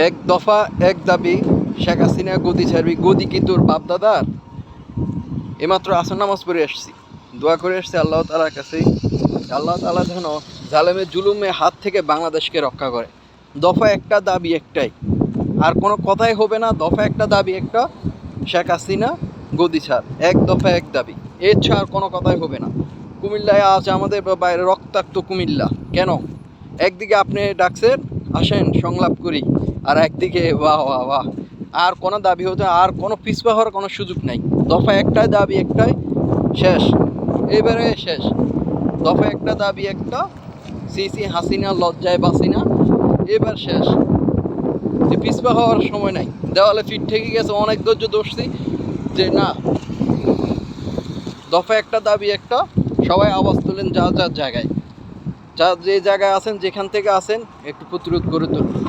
এক দফা, এক দাবি, শেখ হাসিনা গদি ছাড়বি। গদি কি তোর বাপ দাদার এমাত্র আসর নামাজ পড়ে আসছি। দোয়া করে আসছি আল্লাহ তালার কাছে আল্লাহ তালা যেন জালেমের জুলুমে হাত থেকে বাংলাদেশকে রক্ষা করে। দফা একটা, দাবি একটাই। আর কোনো কথাই হবে না, দফা একটা, দাবি একটা, শেখ হাসিনা গদি ছাড়। এক দফা, এক দাবি। এর ছাড় কোনো কথাই হবে না। কুমিল্লায় আজ আমাদের বাইরে রক্তাক্ত কুমিল্লা। কেন? একদিকে আপনি ডাকছেন, আসেন, সংলাপ করি। আর একদিকে, বাহ বাহ বাহ। আর কোনো দাবি হতে, আর কোনো পিছপা হওয়ার কোনো সুযোগ নাই। দফা একটাই, দাবি একটাই, শেষ। এবারে শেষ। দফা একটা, দাবি একটা সিসি হাসিনা, লজ্জায় বাসিনা, এবার শেষ। যে পিছপা হওয়ার সময় নাই। দেওয়ালে ফিট থেকে গেছে, অনেক ধৈর্য দোষছি যে না। দফা একটা, দাবি একটা, সবাই আওয়াজ তোলেন যা যার জায়গায়। যা যে জায়গায় আছেন, যেখান থেকে আসেন একটু প্রতিরোধ করে তুলুন।